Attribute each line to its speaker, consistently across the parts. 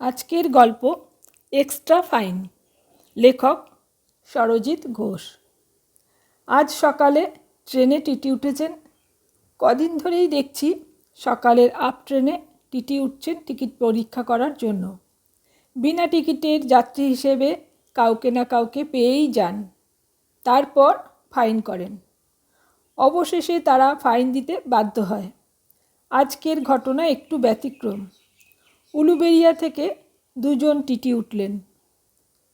Speaker 1: আজকের গল্প extra fine. লেখক সরজিৎ ঘোষ। আজ সকালে ট্রেনে টিটি উঠেছেন। কদিন ধরেই দেখছি সকালের আপ ট্রেনে টিটি উঠছেন টিকিট পরীক্ষা করার জন্য। বিনা টিকিটের যাত্রী হিসেবে কাউকে না কাউকে পেয়েই যান। তারপর ফাইন করেন। অবশেষে তারা ফাইন দিতে বাধ্য হয়। আজকের ঘটনা একটু ব্যতিক্রম। উলুবেরিয়া থেকে দুজন টিটি উঠলেন।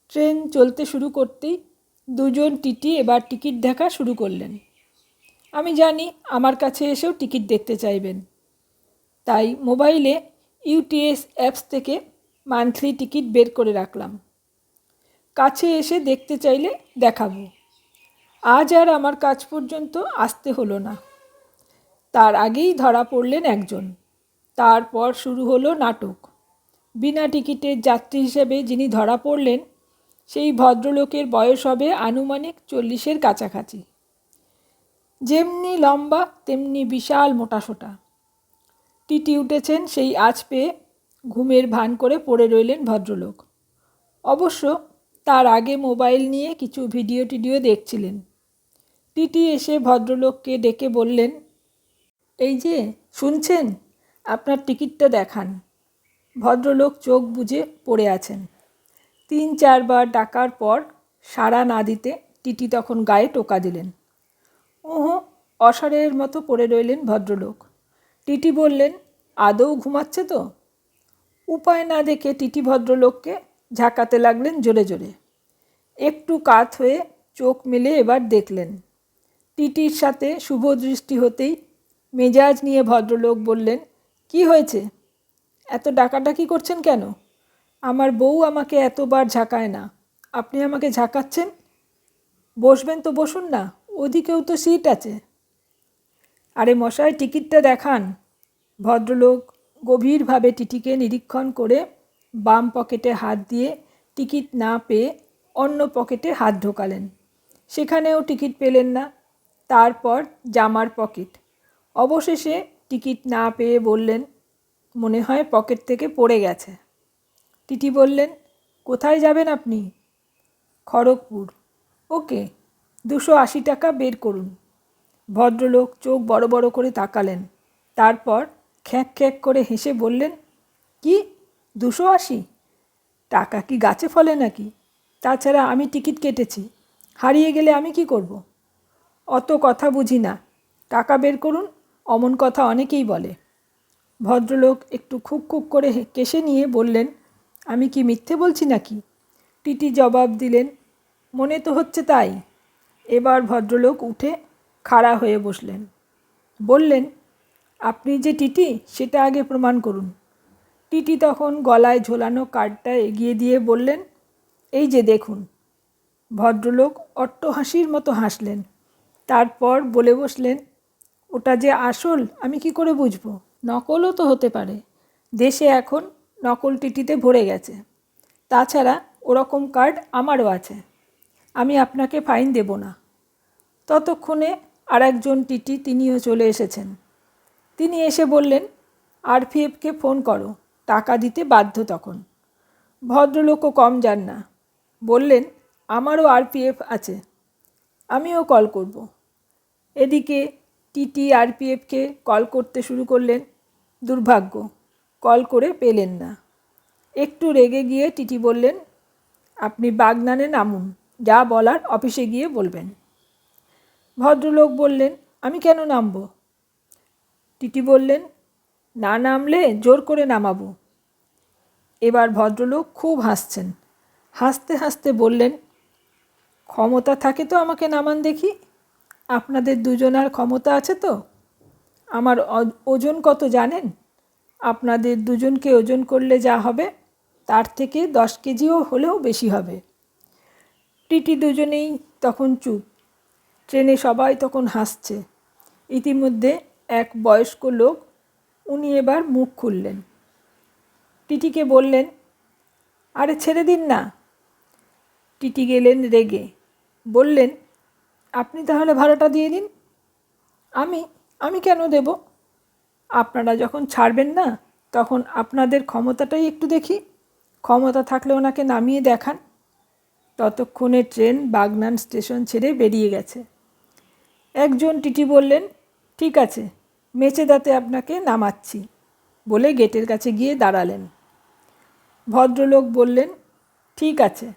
Speaker 1: ট্রেন চলতে শুরু করতেই দুজন টিটি এবার টিকিট দেখা শুরু করলেন। আমি জানি আমার কাছে এসেও টিকিট দেখতে চাইবেন। তাই মোবাইলে ইউটিএস অ্যাপস থেকে মান্থলি টিকিট বের করে রাখলাম। কাছে এসে দেখতে চাইলে দেখাবো। আজ আর আমার কাজ পর্যন্ত আসতে হলো না। তার আগেই ধরা পড়লেন একজন। তারপর শুরু হলো নাটক। বিনা টিকিটের যাত্রী হিসেবে যিনি ধরা পড়লেন, সেই ভদ্রলোকের বয়স হবে আনুমানিক চল্লিশের কাছাকাছি। যেমনি লম্বা, তেমনি বিশাল মোটাসোটা টিটি উঠেছেন সেই আজ পেয়ে ঘুমের ভান করে পড়ে রইলেন ভদ্রলোক। অবশ্য তার আগে মোবাইল নিয়ে কিছু ভিডিও টিডিও দেখছিলেন। টিটি এসে ভদ্রলোককে ডেকে বললেন, এই যে, শুনছেন? আপনার টিকিটটা দেখান। ভদ্রলোক চোখ বুজে পড়ে আছেন। তিন চারবার ডাকার পর সাড়া না দিতে টিটি তখন গায়ে টোকা দিলেন। ওহো অসারের মতো পড়ে রইলেন ভদ্রলোক। টিটি বললেন, আদৌ ঘুমাচ্ছে তো? উপায় না দেখে টিটি ভদ্রলোককে ঝাঁকাতে লাগলেন জোরে জোরে। একটু কাত হয়ে চোখ মেলে এবার দেখলেন। টিটির সাথে শুভ দৃষ্টি হতেই মেজাজ নিয়ে ভদ্রলোক বললেন, কি হয়েছে? এত ডাকাডাকি করছেন কেন? আমার বউ আমাকে এতবার ঝাঁকায় না। আপনি আমাকে ঝাঁকাচ্ছেন? বসবেন তো বসুন না, ওদিকেও তো সিট আছে। আরে মশাই, টিকিটটা দেখান। ভদ্রলোক গভীরভাবে টিটিকে নিরীক্ষণ করে বাম পকেটে হাত দিয়ে টিকিট না পেয়ে অন্য পকেটে হাত ঢোকালেন। সেখানেও টিকিট পেলেন না, তারপর জামার পকেট। অবশেষে টিকিট না পেয়ে বললেন মনে হয় পকেট থেকে পড়ে গেছে। টিটি বললেন, কোথায় যাবেন আপনি? খড়গপুর। ওকে, দুশো আশি টাকা বের করুন। ভদ্রলোক চোখ বড় বড় করে তাকালেন। তারপর খ্যাঁক খ্যাঁক করে হেসে বললেন, কি, দুশো আশি? টাকা কি গাছে ফলে নাকি? তাছাড়া আমি টিকিট কেটেছি, হারিয়ে গেলে আমি কি করব। অত কথা বুঝি না। টাকা বের করুন, অমন কথা অনেকেই বলে। ভদ্রলোক একটু খুব খুব করে কেশে নিয়ে বললেন, আমি কি মিথ্যে বলছি নাকি? টিটি জবাব দিলেন, মনে তো হচ্ছে তাই। এবার ভদ্রলোক উঠে খাড়া হয়ে বসলেন। বললেন, আপনি যে টিটি, সেটা আগে প্রমাণ করুন। টিটি তখন গলায় ঝোলানো কার্ডটা এগিয়ে দিয়ে বললেন, এই যে দেখুন। ভদ্রলোক অট্ট হাসির মতো হাসলেন। তারপর বলে বসলেন, ওটা যে আসল, আমি কি করে বুঝব? নকলও তো হতে পারে। দেশে এখন নকল টিটিতে ভরে গেছে। তাছাড়া ওরকম কার্ড আমারও আছে। আমি আপনাকে ফাইন দেব না। ততক্ষণে আর একজন টিটি তিনিও চলে এসেছেন। তিনি এসে বললেন, আরপিএফকে ফোন করো, টাকা দিতে বাধ্য তখন। ভদ্রলোকও কম যান না। বললেন, আমারও আরপিএফ আছে। আমিও কল করব। এদিকে টিটি আরপিএফকে কল করতে শুরু করলেন দুর্ভাগ্য। কল করে পেলেন না। একটু রেগে গিয়ে টিটি বললেন, আপনি বাগনানে নামুন, যা বলার অফিসে গিয়ে বলবেন। ভদ্রলোক বললেন, আমি কেন নামব? টিটি বললেন, না নামলে জোর করে নামাবো। এবার ভদ্রলোক খুব হাসছেন। হাসতে হাসতে বললেন, ক্ষমতা থাকে তো আমাকে নামান দেখি? আপনাদের দুজনার ক্ষমতা আছে তো? আমার ওজন কত জানেন? আপনাদের দুজনকে ওজন করলে যা হবে, তার থেকে দশ কেজিও হলেও বেশি হবে। টিটি দুজনেই তখন চুপ। ট্রেনে সবাই তখন হাসছে। ইতিমধ্যে এক বয়স্ক লোক, উনি এবার মুখ খুললেন। টিটিকে বললেন, আরে ছেড়ে দিন না। টিটি গেলেন রেগে। বললেন, আপনি তাহলে ভাড়াটা দিয়ে দিন। আমি আমি কেন দেব? আপনারা যখন ছাড়বেন না, তখন আপনাদের ক্ষমতাটাই একটু দেখি। ক্ষমতা থাকলে ওনাকে নামিয়ে দেখান। ততক্ষণে ট্রেন বাগনান স্টেশন ছেড়ে বেরিয়ে গেছে। একজন টিটি বললেন, ঠিক আছে, মেচেদাতে আপনাকে নামাচ্ছি। বলে গেটের কাছে গিয়ে দাঁড়ালেন। ভদ্রলোক বললেন, ঠিক আছে।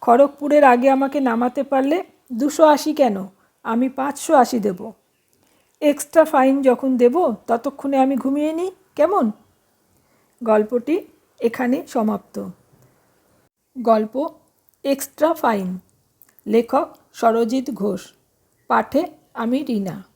Speaker 1: খড়গপুরের আগে আমাকে নামাতে পারলে দুশো আশি কেন? আমি পাঁচশো আশি দেব। এক্সট্রা ফাইন যখন দেব, ততক্ষণে আমি ঘুমিয়ে নিই। কেমন? গল্পটি এখানে সমাপ্ত। গল্প এক্সট্রা ফাইন। লেখক সরজিৎ ঘোষ। পাঠে আমি রিনা।